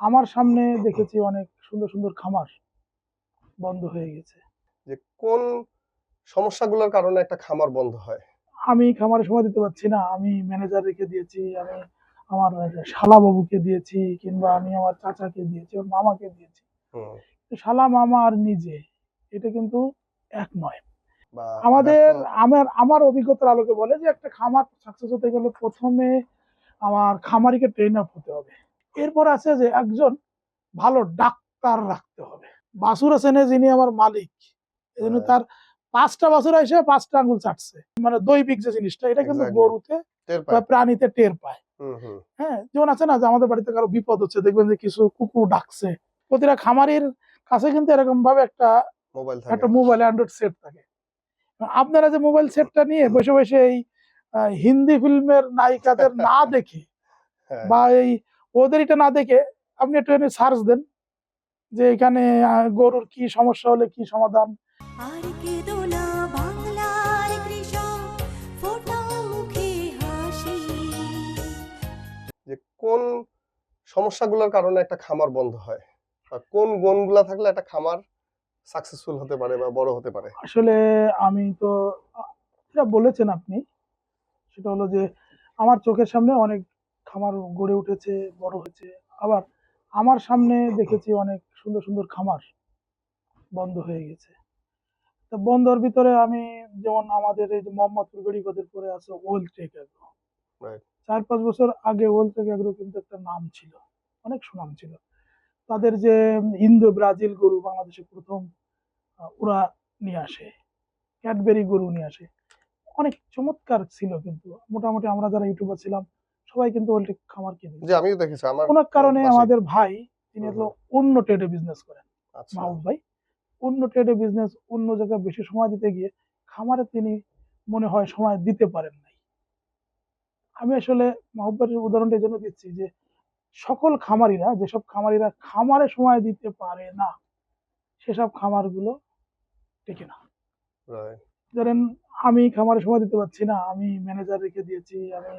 আমার সামনে দেখেছি অনেক সুন্দর সুন্দর খামার বন্ধ হয়ে গেছে। যে কোন সমস্যাগুলোর কারণে একটা খামার বন্ধ হয়? আমি খামারে সময় দিতে পারছি না। আমি ম্যানেজার রেখে দিয়েছি আমি আমার শালা বাবুকে দিয়েছি কিংবা আমি আমার চাচাকে দিয়েছি ওর মামাকে দিয়েছি। শালা মামা আর নিজে এটা কিন্তু এক নয়। আমাদের আমার আমার অভিজ্ঞতার আলোকে বলে যে একটা খামার সাকসেস হতে গেলে প্রথমে আমার খামারিকে ট্রেন আপ হতে হবে। এরপর আছে যে একজন ভালো ডাক্তার রাখতে হবে। বাসুর আছেন যিনি আমার মালিক। এই জন্য হ্যাঁ। তার পাঁচটা বছর এসে পাঁচটা আঙ্গুল চাটছে মানে দৈবিক যে জিনিসটা এটা কিন্তু গরুতে বা প্রাণীতে টের পায়। হ্যাঁ যেমন আছে না যে আমাদের বাড়িতে কারও বিপদ হচ্ছে দেখবেন যে কিছু কুকুর ডাকছে। প্রতিটা খামারের কাছে কিন্তু এরকম ভাবে একটা মোবাইল একটা মোবাইল অ্যান্ড্রয়েড সেট থাকে। আপনারা যে মোবাইল সেটটা নিয়ে বসে বসে এই হিন্দি ফিল্মের নায়িকাদের না দেখে হ্যাঁ, বা এই ওদের এটা না দেখে আপনি একটু সার্চ দেন যে এখানে গরুর কি সমস্যা হলে কি সমাধান। আর কেঁদো না বাংলার কৃষক ফোটাও মুখে হাসি। যে কোন সমস্যাগুলোর কারণে একটা খামার বন্ধ হয় বা কোন গুণগুলা থাকলে একটা খামার সাকসেসফুল হতে পারে বা বড় হতে পারে? আসলে আমি তো বলেছেন আপনি সেটা হলো যে আমার চোখের সামনে অনেক খামার গড়ে উঠেছে বড় হয়েছে। আবার আমার সামনে দেখেছি অনেক সুন্দর সুন্দর খামার বন্ধ হয়ে গেছে। তা বন্ধর ভিতরে আমি যেমন আমাদের এই যে মোহাম্মদপুর গড়িগদের পরে আছে ওয়েল টেক অ্যাগ্রো চার পাঁচ বছর আগে ওয়েল টেক অ্যাগ্রো কিন্তু একটা নাম ছিল অনেক সুনাম ছিল। তাদের যে ইন্দো ব্রাজিল গরু বাংলাদেশে প্রথম ওরা নিয়ে আসে ক্যাডবেরি গরু নিয়ে আসে। অনেক চমৎকার ছিল কিন্তু। মোটামুটি আমরা যারা ইউটিউবার ছিলাম সবাই কিন্তু টেক খামার কিনে যে আমিও দেখেছি আমার কোনো কারণে আমাদের ভাই তিনি হলো অন্য ট্রেডে বিজনেস করেন আচ্ছা। মাহবুব ভাই। অন্য ট্রেডে বিজনেস অন্য জায়গায় বেশি সময় দিতে গিয়ে খামারে তিনি মনে হয় সময় দিতে পারেন নাই। আমি আসলে মাহবুব উদাহরণটা এই জন্য দিচ্ছি যে সকল খামারিরা যেসব খামারিরা খামারে সময় দিতে পারে না সেসব খামারগুলো টেকে না. ধরেন আমি খামারে সময় দিতে পারছি না আমি ম্যানেজার রেখে দিয়েছি আমি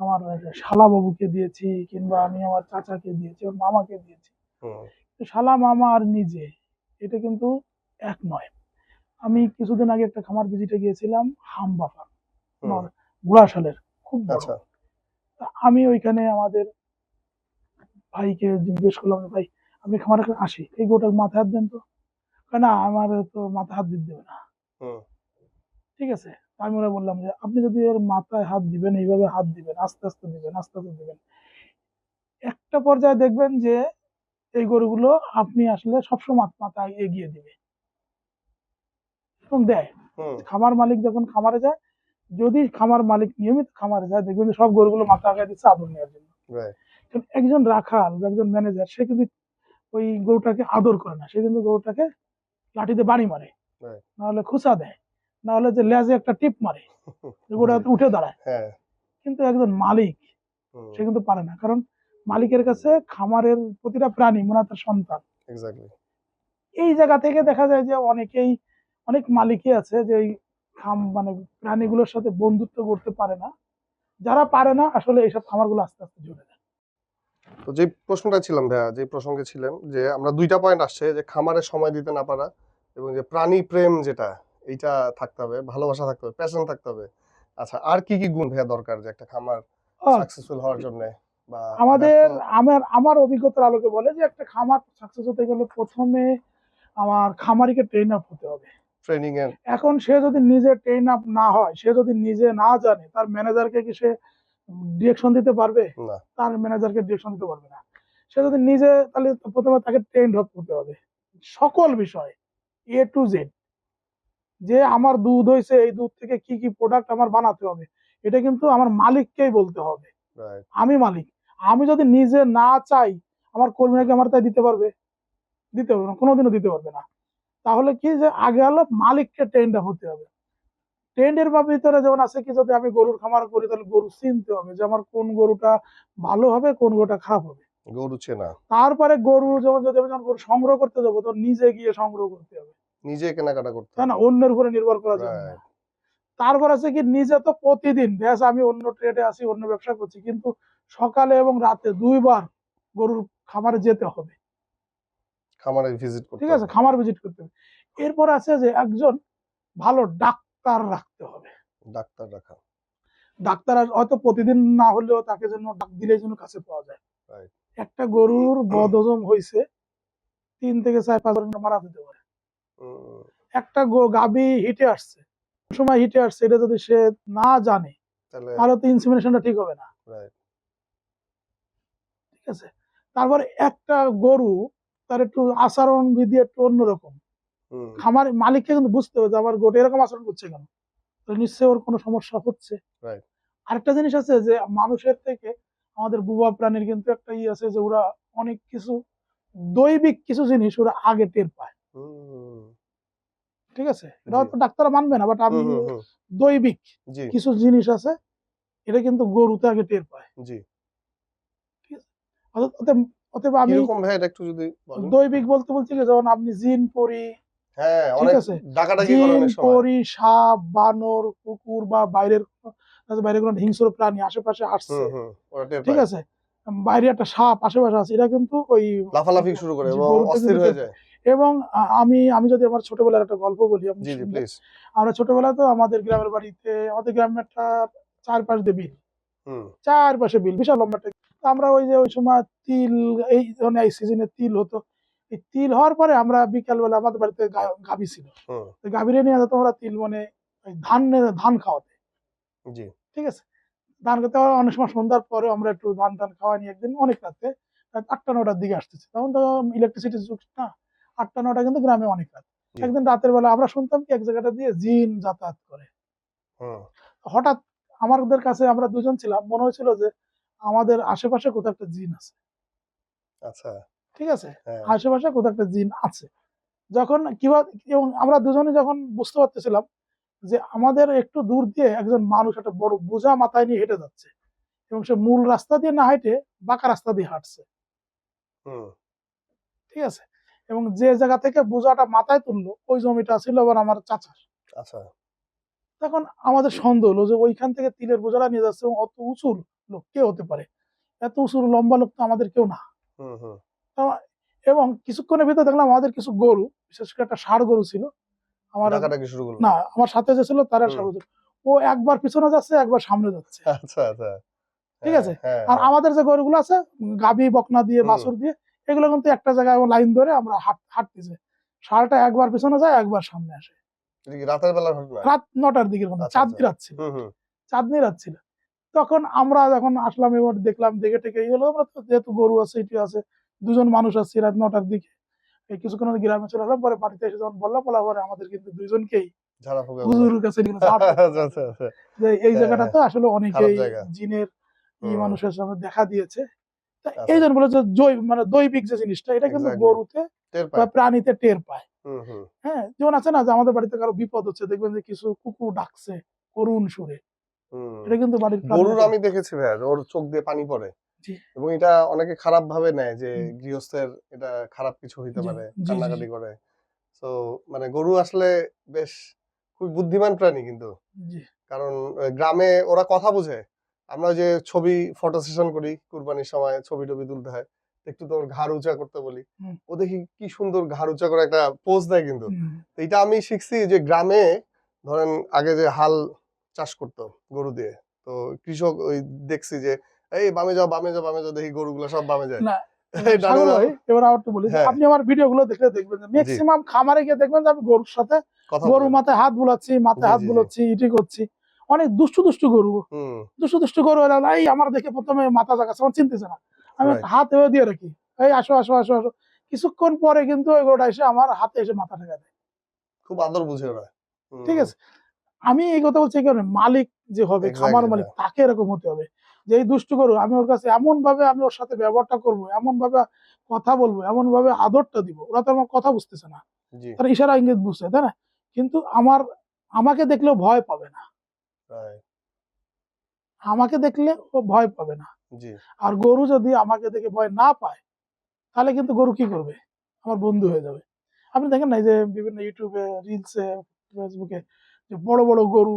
আমার শালা বাবুকে দিয়েছি কিংবা আমি আমার চাচাকে দিয়েছি ওর মামাকে দিয়েছি। তো শালা মামা আর নিজে এটা কিন্তু এক নয়। আমি কিছুদিন আগে একটা খামার ভিজিটে গিয়েছিলাম হাম। বাফা হুম, গুড়াশালের খুব আচ্ছা। আমি ওইখানে আমাদের ভাইকে জিজ্ঞেস করলাম ভাই আপনি খামারে আসি? এই গোটার মাথায় হাত দেন তো। না আমার তো মাথায় হাত দিতে দেবে না। ঠিক আছে? আমি ওরা বললাম যে আপনি যদি এর মাথায় হাত দিবেন এইভাবে হাত দিবেন আস্তে আস্তে দিবেন আস্তে আস্তে দিবেন। একটা পর্যায়ে দেখবেন যে এই গরুগুলো আপনি আসলে সবসময় মাথায় এগিয়ে দিবে। এবং দেয়। খামার মালিক যখন খামারে যায় যদি খামার মালিক নিয়মিত খামারে যায় দেখবেন যে সব গরুগুলো মাথা আগায় দিচ্ছে আদর নেওয়ার জন্য। একজন রাখাল বা একজন ম্যানেজার সে কিন্তু ওই গরুটাকে আদর করে না। সে কিন্তু গরুটাকে লাঠিতে বাড়ি মারে। নাহলে খুসা দেয়। নাহলে যে লেজে একটা টিপ মারে গরুটা উঠে দাঁড়ায়। হ্যাঁ। কিন্তু একজন মালিক সে কিন্তু পারে না। কারণ মালিকের কাছে খামারের প্রতিটা প্রাণী মনে হয় তার সন্তান। এই জায়গা থেকে দেখা যায় যে অনেকেই অনেক মালিকই আছে যে খাম মানে প্রাণীগুলোর সাথে বন্ধুত্ব করতে পারে না। যারা পারে না আসলে এইসব খামারগুলো আস্তে আস্তে জুড়ে দেয় তো যে প্রশ্নটা ছিলাম ভাইয়া যে প্রসঙ্গে ছিলেন যে আমরা দুইটা পয়েন্ট আসছে যে খামারে সময় দিতে না পারা এবং যে প্রাণী প্রেম যেটা এইটা থাকতে হবে ভালোবাসা থাকতে হবে প্যাশন থাকতে হবে। আচ্ছা আর কি কি গুণ ভাইয়া দরকার যে একটা খামার সাকসেসফুল হওয়ার জন্য আমাদের আমার আমার অভিজ্ঞতার আলোকে বলে যে একটা খামার সাকসেস হতে গেলে প্রথমে আমার খামারিকে ট্রেন আপ হতে হবে। ট্রেনিং এর। এখন সে যদি নিজে ট্রেন আপ না হয় সে যদি নিজে না জানে তার ম্যানেজারকে কি সে ডিরেকশন দিতে পারবে? না। তার ম্যানেজারকে ডিরেকশন দিতে পারবে না। সে যদি নিজে তাহলে প্রথমে তাকে ট্রেন হতে হবে। সকল বিষয় এ টু জেড যে আমার দুধ হয়েছে এই দুধ থেকে কি কি প্রোডাক্ট আমার বানাতে হবে এটা কিন্তু আমার মালিককেই বলতে হবে। আমি মালিক। আমি যদি নিজে না চাই আমার কর্মীরা কি আমার তাই দিতে পারবে? দিতে পারবে না কোনোদিনও দিতে পারবে না। তাহলে কি যে আগে হলো মালিককে ট্রেন্ড হতে হবে। ট্রেন্ডের বা ভিতরে যেমন আছে কি যদি আমি গরুর খামার করি তাহলে গরু চিনতে হবে যে আমার কোন গরুটা ভালো হবে কোন গরুটা খারাপ হবে। গরু চেনা। তারপরে গরু যেমন যদি আমি যখন গরু সংগ্রহ করতে যাব তখন নিজে গিয়ে সংগ্রহ করতে হবে। নিজে কেনাকাটা করতে তাই না? অন্যের উপরে নির্ভর করা না তারপর আছে কি নিজে তো প্রতিদিন ব্যাস আমি অন্য ট্রেডে আছি অন্য ব্যবসা করছি কিন্তু সকালে এবং রাতে দুইবার গরুর খামারে যেতে হবে। খামারে ভিজিট করতে ঠিক আছে? খামার ভিজিট করতে হবে। এরপর আছে যে একজন ভালো ডাক্তার রাখতে হবে। ডাক্তার রাখা। ডাক্তার হয়তো প্রতিদিন না হলেও তাকে জন্য ডাক দিলে জন্য কাছে পাওয়া যায়. একটা গরুর বদহজম হয়েছে তিন থেকে চার পাঁচ ঘণ্টা মারা যেতে পারে। একটা গো- গাভী হিটে আসছে। সময় হিটে আসছে এটা যদি সে না জানে তাহলে তো ইনসিমিনেশনটা ঠিক হবে না। ঠিক আছে? তারপর একটা গরু তার একটু আচরণ বিধি একটু অন্যরকম। খামার মালিককে কিন্তু বুঝতে হবে যে আমার গরু এরকম আচরণ করছে কেন? তো নিশ্চয়ই ওর কোনো সমস্যা হচ্ছে। আরেকটা জিনিস আছে যে মানুষের থেকে আমাদের বুবা প্রাণীর কিন্তু একটা ই আছে যে ওরা অনেক কিছু দৈবিক কিছু জিনিস ওরা আগে টের পায়। ঠিক আছে? এটা হয়তো ডাক্তার মানবে না বাট আমি দৈবিক কিছু জিনিস আছে এটা কিন্তু গরুতে আগে টের পায়। জি। অতএব- অতএব আমি কীরকম ভাই একটু যদি দৈবিক বলতে বলছি যে যেমন আপনি জিন পরি হ্যাঁ অনেক আছে। ডাকাডাকি জিন সময়। পরি সাপ বানর কুকুর বা বাইরের বাইরের কোনো হিংস্র প্রাণী আশেপাশে আসছে ঠিক আছে? বাইরে একটা সাপ আশেপাশে আছে এটা কিন্তু ওই লাফালাফি শুরু করে অস্থির হয়ে যায়। এবং আমি আমি যদি আমার ছোটবেলার একটা গল্প বলি আমরা ছোটবেলায় তো আমাদের গ্রামের বাড়িতে আমাদের গ্রামের একটা চারপাশ দিয়ে বিল চারপাশে বিল বিশাল লম্বা আমরা ওই যে ওই সময় তিল এই ধরনের এই সিজনে তিল হতো। এই তিল হওয়ার পরে আমরা বিকালবেলা আমাদের বাড়িতে গাভী ছিল। গাভীরে নিয়ে যেত আমরা তিল মানে ধান ধান খাওয়াতে। ঠিক আছে? ধান খেতে অনেক সময় সন্ধ্যার পরে আমরা একটু ধান টান খাওয়া নিয়ে একদিন অনেক রাতে আটটা নটার দিকে আসতেছে। তখন তো ইলেকট্রিসিটির যুগ না। আটটা নটা কিন্তু গ্রামে অনেক রাত। একদিন রাতের বেলা আমরা শুনতাম কি এক জায়গাটা দিয়ে জিন যাতায়াত করে। হঠাৎ আমাদের কাছে আমরা দুজন ছিলাম মনে হয়েছিল যে আমাদের আশেপাশে কোথাও একটা জিন আছে। আচ্ছা। ঠিক আছে? হ্যাঁ। আশেপাশে কোথাও একটা জিন আছে। যখন কিবা এবং আমরা দুজনে যখন বুঝতে পারতেছিলাম যে আমাদের একটু দূর দিয়ে একজন মানুষ একটা বড় বোঝা মাথায় নিয়ে হেঁটে যাচ্ছে এবং সে মূল রাস্তা দিয়ে না হেঁটে বাঁকা রাস্তা দিয়ে হাঁটছে। হুম। ঠিক আছে? এবং যে জায়গা থেকে বোঝাটা মাথায় তুললো ওই জমিটা ছিল আবার আমার চাচার। আচ্ছা। তখন আমাদের সন্দেহ হলো যে ওইখান থেকে তিলের বোঝাটা নিয়ে যাচ্ছে এবং অত উঁচুর লোক কে হতে পারে? এত উঁচুর লম্বা লোক তো আমাদের কেউ না। এবং কিছুক্ষণের ভিতরে দেখলাম আমাদের কিছু গরু বিশেষ করে একটা ষাড় গরু ছিল। আমার শুরু করল। না আমার সাথে যে ছিল তার। ষাড় গরু ও একবার পিছনে যাচ্ছে একবার সামনে যাচ্ছে। আচ্ছা আচ্ছা। ঠিক হ্যাঁ, আছে? হ্যাঁ আর হ্যাঁ। আমাদের যে গরুগুলো আছে গাবি বকনা দিয়ে। বাছুর দিয়ে এগুলো কিন্তু একটা জায়গায় লাইন ধরে আমরা হাঁট হাঁটতেছে। ষাঁড়টা একবার পিছনে যায় একবার সামনে আসে। রাতের ঘটনা রাত নটার মধ্যে আচ্ছা, চাঁদনি রাত ছিল। হুম হুম। চাঁদনি রাত ছিল। তখন আমরা যখন আসলাম এবার দেখলাম দেখে টেকে এই হলো আমরা যেহেতু গরু আছে এটি আছে দুজন মানুষ আছে রাত নটার দিকে। এই কিছুক্ষণ গ্রামে চলে এলাম পরে বাড়িতে এসে যখন বললাম বলা পরে আমাদের কিন্তু দুইজনকেই ঝাড়া হুজুরের কাছে নিয়ে গেছে। আচ্ছা আচ্ছা আচ্ছা। এই হ্যাঁ, জায়গাটা তো আসলে অনেকেই। জিনের মানুষের সামনে দেখা দিয়েছে। আচ্ছা। এই জন্য বলে যে মানে দৈবিক যে জিনিসটা এটা কিন্তু গরুতে বা প্রাণীতে টের পায়। হ্যাঁ যেমন আছে না যে আমাদের বাড়িতে কারও বিপদ হচ্ছে দেখবেন যে কিছু কুকুর ডাকছে করুণ সুরে। এটা কিন্তু বাড়ির গরুর আমি দেখেছি ভাইয়া ওর চোখ দিয়ে পানি পড়ে। এবং এটা অনেকে খারাপ ভাবে নেয় যে গৃহস্থের এটা খারাপ কিছু হইতে পারে কান্নাকাটি করে। তো মানে গরু আসলে বেশ খুব বুদ্ধিমান প্রাণী কিন্তু। কারণ গ্রামে ওরা কথা বুঝে। আমরা যে ছবি ফটো সেশন করি কুরবানির সময় ছবি টবি তুলতে হয় একটু তোর ঘাড় উঁচা করতে বলি। ও দেখি কি সুন্দর ঘাড় উঁচা করে একটা পোজ দেয় কিন্তু। এটা আমি শিখছি যে গ্রামে ধরেন আগে যে হাল চাষ করতো গরু দিয়ে তো কৃষক ওই দেখছি যে এই বামে যাও বামে যাও বামে যাও দেখি গরুগুলো সব বামে যায়। এবার একটু বলি হ্যাঁ। আপনি আমার ভিডিও গুলো দেখলে দেখবেন ম্যাক্সিমাম খামারে গিয়ে দেখবেন যে আমি গরুর সাথে গরু মাথায় হাত বুলাচ্ছি মাথায় হাত। বুলাচ্ছি ইটি করছি। অনেক দুষ্টু দুষ্টু গরু দুষ্টু দুষ্টু গরু এরা এই আমার দেখে প্রথমে মাথা জাগাচ্ছে আমার চিনতেছে না। আমি হাত এভাবে দিয়ে রাখি। এই আসো আসো আসো আসো। কিছুক্ষণ পরে কিন্তু ওই গরুটা এসে আমার হাতে এসে মাথা ঠেকা দেয়। খুব আদর বুঝে ওরা। ঠিক আছে? আমি এই কথা বলছি কারণে মালিক যে হবে খামার মালিক। তাকে এরকম হতে হবে যে এই দুষ্টু গরু আমি ওর কাছে এমন ভাবে আমি ওর সাথে ব্যবহারটা করব এমন ভাবে কথা বলব এমন ভাবে আদরটা দিব। ওরা তো আমার কথা বুঝতেছে না। তারা ইশারা ইঙ্গিত বুঝছে তাই না? কিন্তু আমার আমাকে দেখলেও ভয় পাবে না। আমাকে দেখলে ও ভয় পাবে না। আর গরু যদি আমাকে দেখে ভয় না পায় তাহলে কিন্তু গরু কি করবে? আমার বন্ধু হয়ে যাবে। আপনি দেখেন না যে বিভিন্ন ইউটিউবে রিলসে ফেসবুকে যে বড় বড় গরু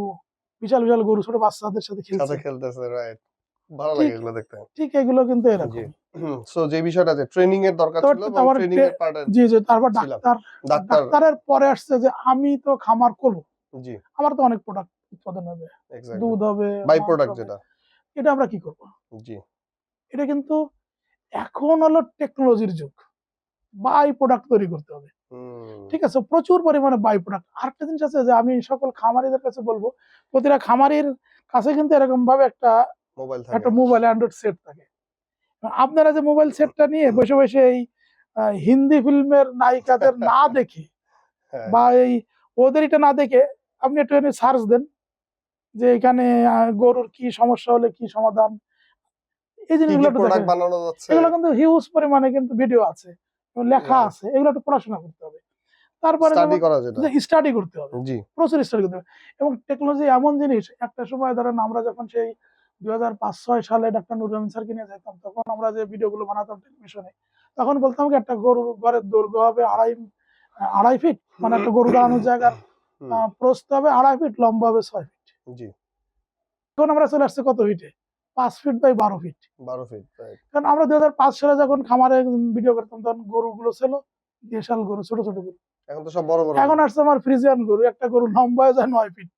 বিশাল বিশাল গরু ছোট বাচ্চাদের সাথে খেলছে। খেলতেছে রাইট ভালো লাগে ঠিক- এগুলো দেখতে। ঠিক এগুলো কিন্তু এরকম। সো যে বিষয়টা যে ট্রেনিং এর দরকার ছিল এবং ট্রেনিং এর পার্টে জি জি তারপর ডাক্তার ডাক্তারের পরে আসছে যে আমি তো খামার করব। জি। আমার তো অনেক প্রোডাক্ট উৎপাদন হবে দুধ হবে বাই প্রোডাক্ট যেটা। এটা আমরা কি করব? জি। এটা কিন্তু এখন হলো টেকনোলজির যুগ। বাই প্রোডাক্ট তৈরি করতে হবে। ঠিক আছে? প্রচুর পরিমাণে বাই প্রোডাক্ট আরেকটা জিনিস আছে যে আমি সকল খামারিদের কাছে বলব প্রতিটা খামারির কাছে কিন্তু এরকম ভাবে একটা মোবাইল একটা মোবাইল অ্যান্ড্রয়েড সেট থাকে। আপনারা যে মোবাইল সেটটা নিয়ে বসে বসে এই হিন্দি ফিল্মের নায়িকাদের না দেখে হ্যাঁ, বা এই ওদের এটা না দেখে আপনি একটু সার্চ দেন যে এখানে গরুর কি সমস্যা হলে কি সমাধান? এই জিনিসগুলো এগুলো কিন্তু হিউজ পরিমাণে কিন্তু ভিডিও আছে। লেখা আছে। এগুলো একটু পড়াশোনা করতে হবে। তারপরে স্টাডি করতে হবে। জি। প্রচুর স্টাডি করতে হবে। এবং টেকনোলজি এমন জিনিস একটা সময় ধরেন আমরা যখন সেই দুই হাজার পাঁচ ছয় সালে ডাক্তার নুর রহমান স্যারকে নিয়ে যেতাম তখন আমরা যে ভিডিওগুলো বানাতাম টেলিভিশনে তখন বলতাম কি একটা গরুর ঘরের দৈর্ঘ্য হবে আড়াই আড়াই ফিট মানে একটা গরু দাঁড়ানোর জায়গার প্রস্থ হবে আড়াই ফিট লম্বা হবে ছয় ফিট জি। এখন আমরা চলে আসছে কত ফিটে পাঁচ ফিট বাই বারো ফিট বারো ফিট কারণ আমরা দুই হাজার পাঁচ সালে যখন খামারে ভিডিও করতাম তখন গরুগুলো ছিল দেশাল গরু ছোট ছোট গরু। এখন তো সব বড় বড় এখন আসছে আমার ফ্রিজিয়ান গরু একটা গরু লম্বা হয়ে যায় নয় ফিট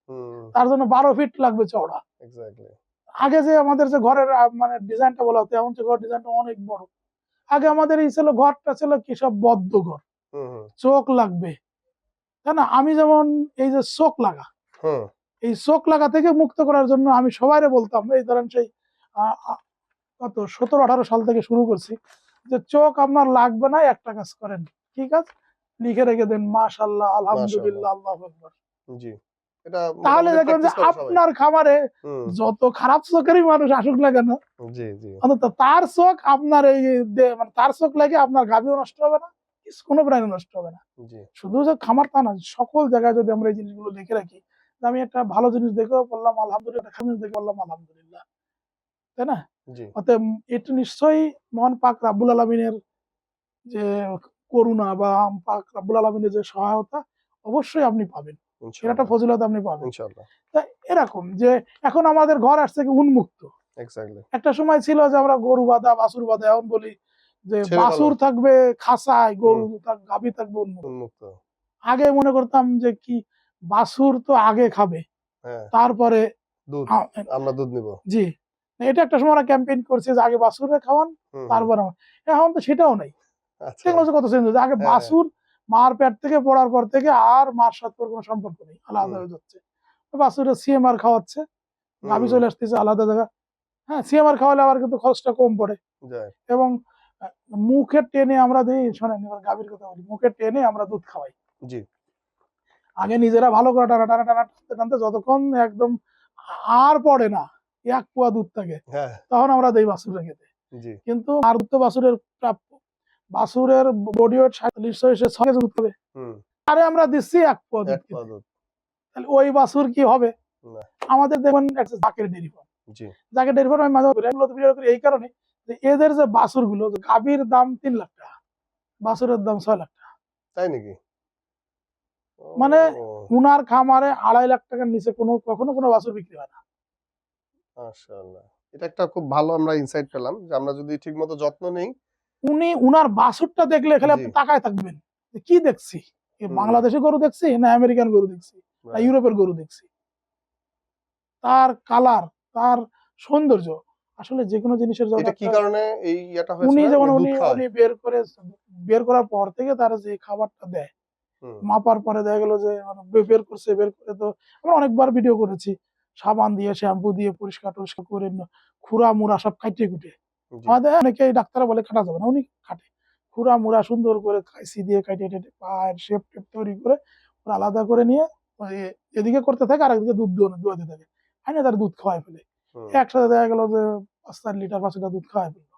তার জন্য বারো ফিট লাগবে চওড়া। আগে যে আমাদের যে ঘরের মানে ডিজাইনটা বলা হতো এখন যে ঘর ডিজাইনটা অনেক বড়। আগে আমাদের এই ছিল ঘরটা ছিল কি সব বদ্ধ ঘর। চোখ লাগবে। তাই না? আমি যেমন এই যে চোখ লাগা এই চোখ লাগা থেকে মুক্ত করার জন্য আমি সবাইরে বলতাম এই ধরেন সেই কত সতেরো আঠারো সাল থেকে শুরু করছি যে চোখ আপনার লাগবে না একটা কাজ করেন ঠিক আছে? লিখে রেখে দেন মাশাল্লাহ আলহামদুলিল্লাহ আল্লাহ আকবার। জি। তাহলে দেখবেন যে। আপনার খামারে যত খারাপ চোখেরই মানুষ আসুক না কেন অন্তত তার চোখ আপনার এই মানে তার চোখ লাগে আপনার গাভিও নষ্ট হবে না কোনো প্রাণী নষ্ট হবে না। শুধু যে খামার তা না সকল জায়গায় যদি আমরা এই জিনিসগুলো লিখে রাখি আমি একটা ভালো জিনিস দেখেও বললাম আলহামদুলিল্লাহ খারাপ জিনিস দেখে বললাম আলহামদুলিল্লাহ। তাই না? অতএব এটা নিশ্চয়ই মহান পাক রাব্বুল আলমিনের যে করুণা বা পাক রাব্বুল আলমিনের যে সহায়তা অবশ্যই আপনি পাবেন। একটা ফজিলত আপনি পাবেন। তা এরকম যে এখন আমাদের ঘর আসছে কি উন্মুক্ত। একটা সময় ছিল যে আমরা গরু বাঁধা বাছুর বাঁধা এখন বলি যে বাছুর থাকবে খাসায় গরু গাভী থাকবে উন্মুক্ত। আগে মনে করতাম যে কি বাছুর তো আগে খাবে। হ্যাঁ। তারপরে দুধ আমরা দুধ নিব। জি। এটা একটা সময় ক্যাম্পেইন করছে যে আগে বাছুরে খাওয়ান তারপরে আমার- এখন তো সেটাও নাই। আচ্ছা। টেকনোলজি কত চেঞ্জ হয়েছে আগে হ্যাঁ। বাছুর মার পেট থেকে পড়ার পর থেকে আর মার সাথে কোনো সম্পর্ক নেই। আলাদা। হয়ে যাচ্ছে। বাছুরে সিএমআর খাওয়াচ্ছে। গাভী চলে আসতেছে আলাদা জায়গা হ্যাঁ সিএমআর খাওয়ালে আবার কিন্তু খরচটা কম পড়ে। এবং আহ, মুখে টেনে আমরা দিই শোনেন এবার গাভীর কথা বলি। মুখে টেনে আমরা দুধ খাওয়াই। জি। আগে নিজেরা ভালো করে টানা টানা টানা টানতে টানতে যতক্ষণ একদম আর পড়ে না এক পোয়া দুধ থাকে হ্যাঁ। তখন আমরা দেই বাছুরে খেতে। কিন্তু আর দুধ তো বাছুরের প্রাপ্য। বাছুরের বডি ওয়েট সাতচল্লিশ এসে ছয় দুধ হবে আরে আমরা দিচ্ছি এক পোয়া দুধ তাহলে ওই বাছুর কি হবে? আমাদের দেখবেন একটা Zaker dairy farm Zaker dairy farm আমি মাঝে ভিডিও করি এই কারণে যে এদের যে বাছুরগুলো গাভীর দাম তিন লাখ টাকা বাছুরের দাম ছয় লাখ টাকা। তাই নাকি? মানে উনার খামারে আড়াই লাখ টাকার নিচে কোনো কখনো কোনো বাছুর বিক্রি হয় না। মাশাআল্লাহ। এটা একটা খুব ভালো আমরা ইনসাইট পেলাম যে আমরা যদি ঠিকমতো যত্ন নেই। উনি উনার বাছুরটা দেখলে খালি আপনি তাকায় থাকবেন কি দেখছি? বাংলাদেশি গরু দেখছি না আমেরিকান গরু দেখছি? না ইউরোপের গরু দেখছি? তার কালার তার সৌন্দর্য আসলে যে কোনো জিনিসের এটা কি কারণে এই হয়েছে উনি? যেমন উনি বের করে বের করার পর থেকে তার যে খাবারটা দেয় মাপার পরে দেখা গেল যে মানে বের করছে বের করে তো আমরা অনেকবার ভিডিও করেছি। সাবান দিয়ে শ্যাম্পু দিয়ে পরিষ্কার টরিষ্কার করে খুরা মুড়া সব কাটিয়ে কুটে আমাদের অনেকে ডাক্তার বলে কাটা যাবে না উনি কাটে। খুরা মুড়া সুন্দর করে কাইসি দিয়ে কাটিয়ে টেটে পায়ের শেপ টেপ তৈরি করে ওরা আলাদা করে নিয়ে এদিকে করতে থাকে আর একদিকে দুধ দোয়াতে থাকে। আইনে তার দুধ খাওয়াই ফেলে। একসাথে দেখা গেল যে পাঁচ চার লিটার পাঁচ লিটার দুধ খাওয়াই ফেলল।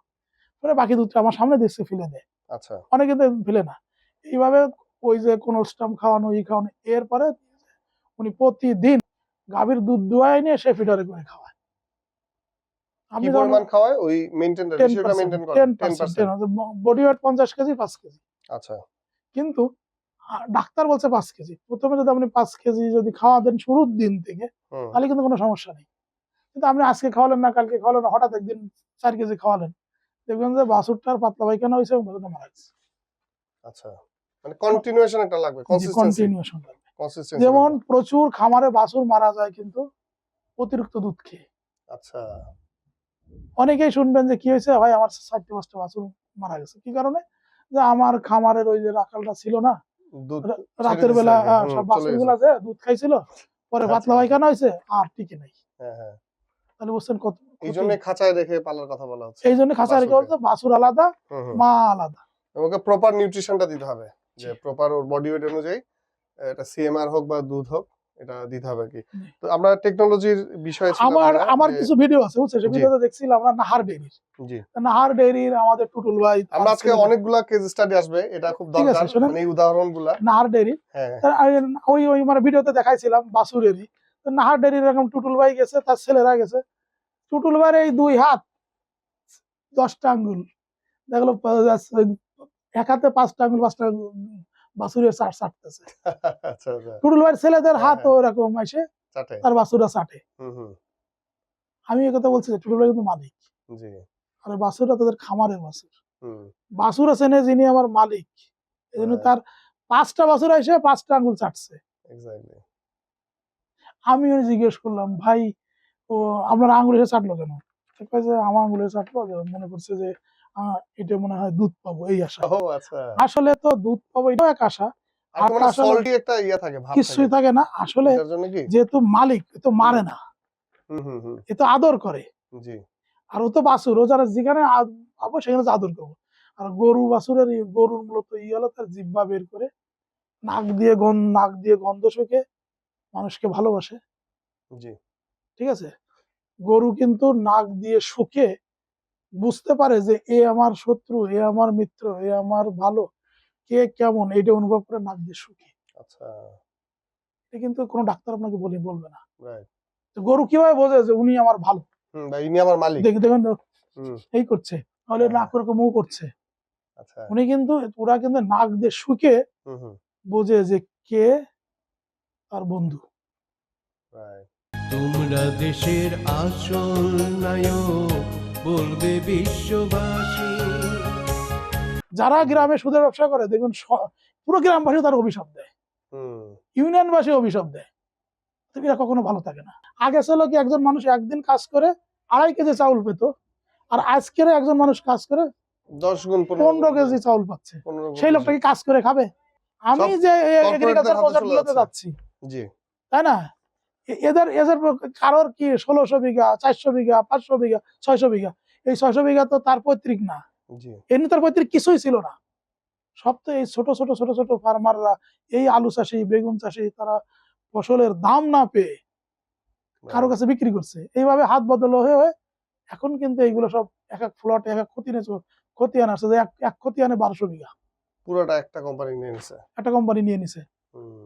পরে বাকি দুধটা আমার সামনে দেখছে ফেলে দেয়। আচ্ছা। অনেকে ফেলে না। এইভাবে ওই যে কোন স্টাম খাওয়ানো ই খাওয়ানো এরপরে উনি প্রতিদিন গাভীর দুধ দোয়াই নিয়ে সে ফিডারে করে খাওয়ায়। কি পরিমাণ খাওয়ায়? ওই মেইনটেইন রেশিওটা মেইনটেইন করে 10% বডি ওয়েট পঞ্চাশ কেজি পাঁচ কেজি। আচ্ছা। কিন্তু ডাক্তার বলছে কেজি। প্রথমে যদি আপনি পাঁচ কেজি যদি খাওয়া দেন শুরুর দিন থেকে তাহলে কিন্তু কোনো সমস্যা নেই। কিন্তু আপনি আজকে খাওয়ালেন না কালকে খাওয়ালেন হঠাৎ একদিন চার কেজি খাওয়ালেন দেখবেন যে বাছুরটার পাতলা পায়খানা হয়েছে? এবং মারা গেছে। আচ্ছা। মানে কন্টিনিউশন একটা লাগবে কন্টিনিউশন যেমন প্রচুর খামারে বাছুর মারা যায় কিন্তু অতিরিক্ত দুধ খেয়ে। আচ্ছা। অনেকেই শুনবেন যে কি হয়েছে ভাই আমার চারটে পাঁচটা বাছুর মারা গেছে। কি কারণে? যে আমার খামারের ওই যে রাখালটা ছিল না রাতের বেলা সব চলে বাছুর যে দুধ খাইছিল পরে আচ্ছা। পাতলা পায়খানা হয়েছে আর টিকে নাই। হ্যাঁ হ্যাঁ। তাহলে বুঝছেন কত এই জন্য খাঁচায় রেখে পালার কথা বলা হচ্ছে। এই জন্য খাঁচা রেখে বাছুরকে। বাছুর আলাদা। মা আলাদা। ওকে প্রপার নিউট্রিশনটা দিতে হবে। যে প্রপার ওর বডি ওয়েট অনুযায়ী এটা সিএমআর হোক বা দুধ হোক এটা দিতে হবে কি। তো আমরা টেকনোলজির বিষয়ে আমার আমার কিছু ভিডিও আছে বুঝছ সে ভিডিওতে দেখছিলাম আমরা নাহার ডেইরির জি। নাহার ডেইরির আমাদের টুটুল ভাই আমরা আজকে অনেকগুলা কেস স্টাডি আসবে এটা খুব দরকার। মানে এই উদাহরণগুলা। নাহার ডেইরির হ্যাঁ ওই ওই মানে ভিডিওতে দেখাইছিলাম বাসুরেরই তো নাহার ডেরির এরকম টুটুল ভাই গেছে তার ছেলেরা গেছে। টুটুল ভাইয়ের এই দুই হাত দশটা আঙ্গুল। দেখল এক হাতে পাঁচটা আঙ্গুল পাঁচটা বাসুরের চাট চাটতেছে। আচ্ছা আচ্ছা। টুটুল ভাইয়ের ছেলেদের হ্যাঁ, হাত হ্যাঁ। ওরকম এসে তার বাসুরা চাটে। আমি কথা বলছি যে টুটুল ভাই কিন্তু মালিক। আর বাসুরা তাদের খামারের বাসুর বাসুর আছেন যিনি আমার মালিক এই জন্য হ্যাঁ। তার পাঁচটা বাসুর এসে পাঁচটা আঙ্গুল চাটছে। আমিও জিজ্ঞেস করলাম ভাই ও আপনার আঙুল এসে চাটলো কেন? আমার আঙুল এসে চাটলো মনে করছে যে এটা মনে হয় দুধ পাবো এই আশা। আচ্ছা। আসলে তো দুধ পাবো এটাও এক আশা। কিছুই থাকে। না। আসলে যেহেতু মালিক তো মারে না। এ তো আদর করে। আর ও তো বাছুর ও যারা যেখানে পাবো সেখানে আদর করব। আর গরু বাছুরের ই- গরুর মূলত ই হলো তার জিব্বা বের করে নাক দিয়ে গন্ধ নাক দিয়ে গন্ধ শুকে মানুষকে ভালোবাসে। জি। ঠিক আছে? গরু কিন্তু নাক দিয়ে শুকে বুঝতে পারে যে এ আমার শত্রু এ আমার মিত্র এ আমার ভালো কে কেমন? এটা অনুভব করে নাক দিয়ে শুকে। আচ্ছা। এটা কিন্তু কোনো ডাক্তার আপনাকে বলি বলবে না। তো গরু কীভাবে বোঝে যে উনি আমার ভালো? ইনি আমার মালিক। দেখে দেখেন এই করছে তাহলে হ্যাঁ। নাক করে মুখ করছে। আচ্ছা। উনি কিন্তু ওরা কিন্তু নাক দিয়ে শুকে বোঝে যে কে তার বন্ধু। রাইট। তোমরা দেশের আসল নায়ক। বলবে বিশ্ববাসী। যারা গ্রামে সুদের ব্যবসা করে দেখবেন পুরো গ্রামবাসী তার অভিশাপ দেয়। ইউনিয়নবাসী অভিশাপ দেয়। এরা কখনো ভালো থাকে না। আগে ছিল কি একজন মানুষ একদিন কাজ করে আড়াই কেজি চাউল পেত। আর আজকের একজন মানুষ কাজ করে দশ গুণ পনেরো কেজি চাউল পাচ্ছে। সেই লোকটা কি কাজ করে খাবে? আমি যে এগ্রিকালচার প্রজেক্ট গুলোতে যাচ্ছি। জি। তাই না? এদের এদের কারোর কি ষোলোশো বিঘা চারশো বিঘা পাঁচশো বিঘা ছয়শো বিঘা? এই ছয়শো বিঘা তো তার পৈতৃক না। এমনি তার পৈতৃক কিছুই ছিল না। সব তো এই ছোট ছোট ছোট ছোট ফার্মাররা এই আলু চাষি বেগুন চাষি তারা ফসলের দাম না পেয়ে কারও কাছে বিক্রি করছে। এইভাবে হাত বদল হয়ে হয়ে এখন কিন্তু এইগুলো সব এক এক ফ্লট এক এক খতিয়ানে চ- খতিয়ান আসছে যে এক এক খতিয়ানে বারোশো বিঘা। পুরোটা একটা কোম্পানি নিয়ে নিছে। একটা কোম্পানি নিয়ে নিছে। হুম।